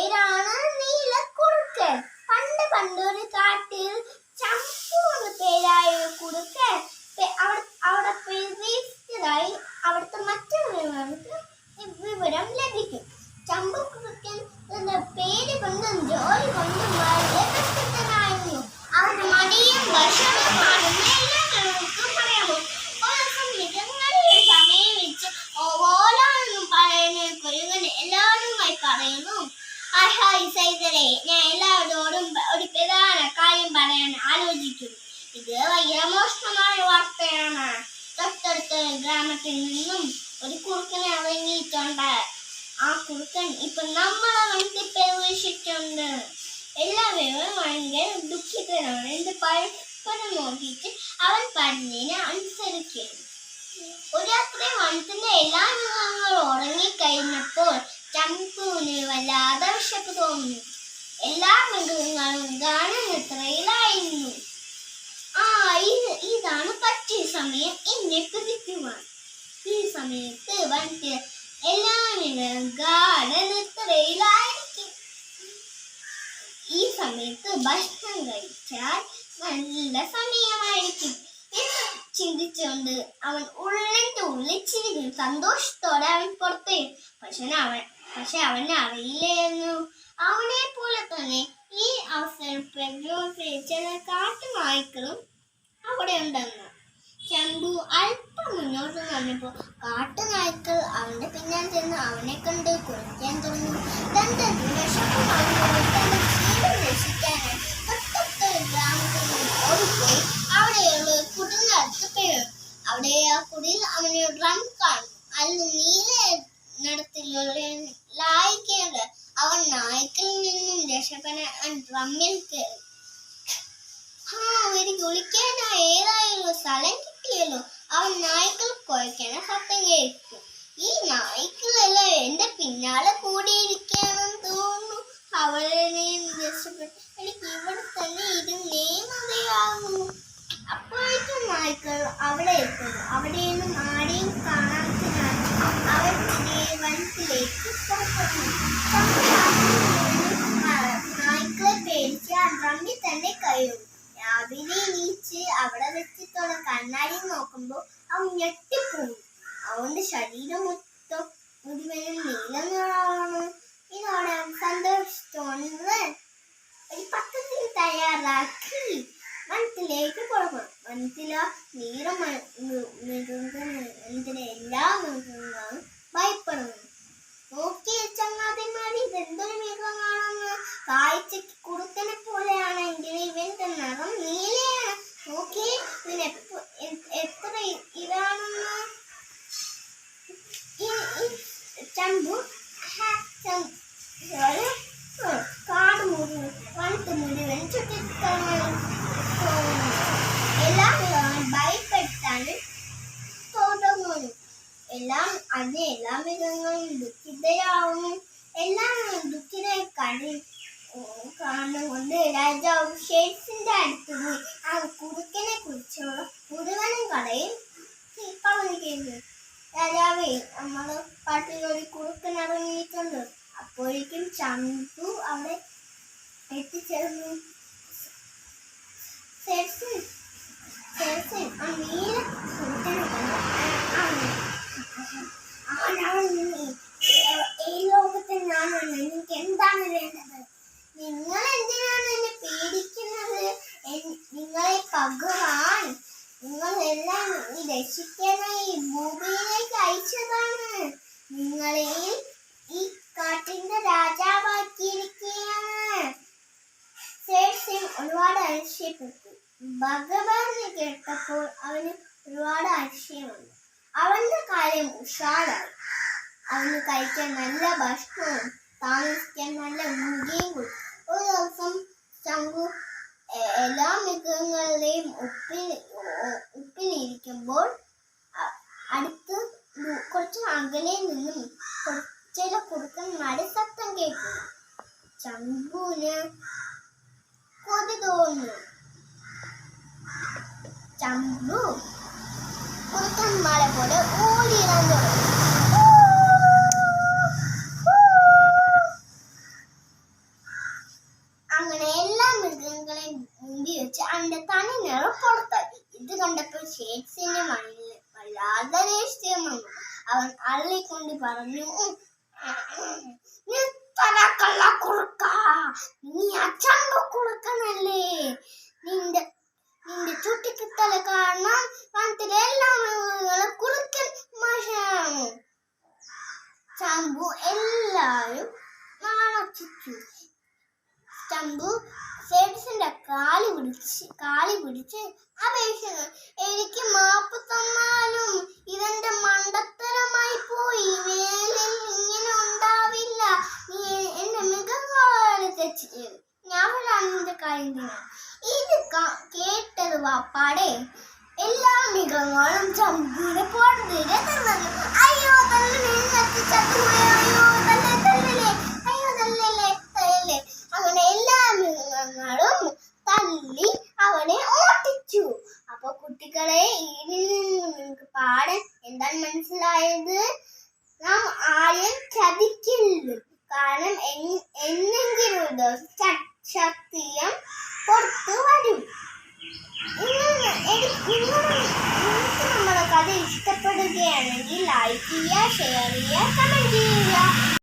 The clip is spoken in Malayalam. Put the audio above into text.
പേരാണ് നീലക്കുറുക്ക് പണ്ട് പണ്ട് ഒരു കാട്ടിൽ ചമ്പു എന്ന പേരായ കുറുക്ക്. അവിടെ പെരുതായി അവിടുത്തെ മറ്റുള്ളവർക്ക് വിവരം ലഭിക്കും. ചമ്പു കുറുക്കൻ എന്ന പേര് കൊണ്ടും ജോലി കൊണ്ടും വളരെ ഹായ് സൈതരെ ഞാൻ എല്ലാവരോടും ഒരു പ്രധാന കാര്യം പറയാൻ ആലോചിച്ചു ഇത് വൈരമോഷണമായ വാർത്തയാണ്. തൊട്ടടുത്ത ഗ്രാമത്തിൽ നിന്നും ഒരു കുറുക്കൻ ഇറങ്ങിയിട്ടുണ്ട് ആ കുറുക്കൻ ഇപ്പൊ നമ്മളെ വണ്ടി പ്രവേശിച്ചിട്ടുണ്ട് എല്ലാവരും ഭയങ്കര ദുഃഖിതരാണ് എന്റെ പരസ്പരം നോക്കിയിട്ട് അവൻ പറഞ്ഞതിനെ അനുസരിക്കുന്നു. ഒരു അത്രയും വനത്തിന്റെ എല്ലാ മൃഗങ്ങളും ഉറങ്ങിക്കഴിഞ്ഞപ്പോൾ ചമ്പുവിന് വല്ലാതെ വിശപ്പ് തോന്നി എല്ലാ മൃഗങ്ങളും ഗാനനിദ്രയിലായിരുന്നു ആ ഇത് ഇതാണ് പറ്റിയ സമയം എന്നെ പിടിക്കുവാൻ ഈ സമയത്ത് വണ്ടി എല്ലാ മൃഗങ്ങളും ഗാനനിദ്രയിലായിരിക്കും ഈ സമയത്ത് ഭക്ഷണം കഴിച്ചാൽ നല്ല സമയമായിരിക്കും. ചിന്തിച്ചുകൊണ്ട് അവൻ ഉള്ളിന്റെ ഉള്ളിൽ ചിരിക്കും സന്തോഷത്തോടെ അവൻ പുറത്തേക്കും പക്ഷെ അവൻ പക്ഷെ അവന് അറിയില്ലായിരുന്നു അവനെ പോലെ തന്നെ ഈ അവസരം പ്രകൃതി ചില കാട്ടുനായ്ക്കളും അവിടെ ഉണ്ടെന്ന്. ചമ്പു അല്പം മുന്നോട്ട് നടന്നപ്പോൾ കാട്ടുനായ്ക്കൾ അവന്റെ പിന്നാലെ ചെന്ന് അവനെ കണ്ട് കുറയ്ക്കാൻ തുടങ്ങി. തന്റെ ഗ്രാമത്തിൽ അവിടെ ആ കുടിയിൽ അവനെ ഡ്രം കാണും അതിൽ നീല നടത്തിലുള്ള ലായിക്കേണ്ട അവൻ നായ്ക്കിൽ നിന്നും രക്ഷപ്പെടാൻ ഡ്രമ്മിൽ കയറി. ആ എനിക്ക് ഒളിക്കാനായി ഏതായാലും സ്ഥലം കിട്ടിയല്ലോ. അവൻ നായ്ക്കൾ കുഴക്കണ സത്യം കേൾക്കും ഈ നായ്ക്കളെല്ലാം എന്റെ പിന്നാലെ തോന്നുന്നു. രക്ഷപ്പെട്ടു എനിക്ക് ഇവിടെ തന്നെ ഇരുന്നേ മതിയാകുന്നു അപ്പോഴേക്കും നായ്ക്കൾ അവിടെ എത്തുന്നു അവിടെ നിന്നും ആരെയും കാണാത്തതിനാൽ അവൻ തിരികെ വനത്തിലേക്ക് പുറപ്പെടുന്നു നായ്ക്കളെ പേടിച്ച് ആ ഡ്രമ്മിൽ തന്നെ കഴിയും രാവിലെ എണീച്ച് അവിടെ വെച്ചിട്ടുള്ള കണ്ണാടി നോക്കുമ്പോൾ അവൻ ഞെട്ടിപ്പോയി അവന്റെ ശരീരം മൊത്തം നിറമാണ് ഇതോടെ ഒരു പത്രത്തിൽ തയ്യാറാക്കി. വനത്തിലേക്ക് കൊടുക്കണം വനത്തിലെ നീറ മൃഗങ്ങളുടെ എല്ലാ മൃഗങ്ങളും ഭയപ്പെടുന്നു. നോക്കി ചങ്ങാതിമാരി ഇതെന്തൊരു മൃഗമാണെന്ന് കാഴ്ചക്ക് അടുത്ത് പോയി ആ കുറുക്കനെ കുറിച്ചോളം മുഴുവനും കളയും പറഞ്ഞു രാജാവേ നമ്മൾ പാട്ടിൽ ഒരു കുറുക്കൻ ഇറങ്ങിയിട്ടുണ്ട് അപ്പോഴേക്കും ചന്തു അവിടെ എത്തിച്ചേർന്നു ഷേറ്റ്സൻ ഷേറ്റ്സൻ ആ നീല കുറുക്കനെ? ഭഗവാനെ കേട്ടപ്പോൾ അവന് ഒരുപാട് ആശയമുണ്ട് അവന്റെ കാര്യം ഉഷാറായി. അവന് കഴിക്കാൻ നല്ല ഭക്ഷണവും താമസിക്കാൻ നല്ല കൊടുത്തു. ഒരു ദിവസം ശംഖു എല്ലാ മൃഗങ്ങളുടെയും ഉപ്പിൽ ഉപ്പിനിരിക്കുമ്പോൾ അടുത്ത് കുറച്ച് അകലെ നിന്നും ചില കുറുക്കന്മാരെ ശബ്ദം കേൾക്കുന്നു. ശംഖുവിന് കൊതി തോന്നുന്നു. ചമ്പു കുറുക്കന്മാരെ പോലെ ഓടിയിടാൻ തുടങ്ങി. അങ്ങനെ എല്ലാ മൃഗങ്ങളെയും മൃഗങ്ങളെ മുമ്പിൽ വെച്ച് അതിന്റെ തനി നിറം പുറത്താക്കി. ഇത് കണ്ടപ്പോൾ ഷേക്സിന്റെ മണ്ണിൽ വല്ലാതെ ദേഷ്യം വന്നു. അവൻ അള്ളിക്കൊണ്ട് പറഞ്ഞു ചമ്പു നാണച്ചു ചമ്പു സേഡ്സിന്റെ കാൽ പിടിച്ച് കാൽ പിടിച്ച് അപേക്ഷിച്ചു. എനിക്ക് മാപ്പ് തന്നാലും ഇതെന്റെ മണ്ടത്തരമായി പോയി. വേലിൽ ഇങ്ങനെ ഉണ്ടാവില്ല. നീ എന്റെ തെറ്റ് ഞാൻ നിന്റെ കാര്യം ഇത് കേട്ടത് വാപ്പാടെ. എല്ലാ മൃഗങ്ങളും ചമ്പൂരെ പോടുന്നില്ല തന്നു അയ്യോ മനസ്സിലായത്? നാം ആരെയും ചതിക്കില്ല. കാരണം എന്നെങ്കിലും ച- പുറത്തു വരും നിങ്ങൾ എനിക്ക് നിങ്ങളുടെ നിങ്ങൾക്ക് നമ്മുടെ കഥ ഇഷ്ടപ്പെടുകയാണെങ്കിൽ ലൈക്ക് ചെയ്യുക ഷെയർ ചെയ്യുക കമന്റ് ചെയ്യുക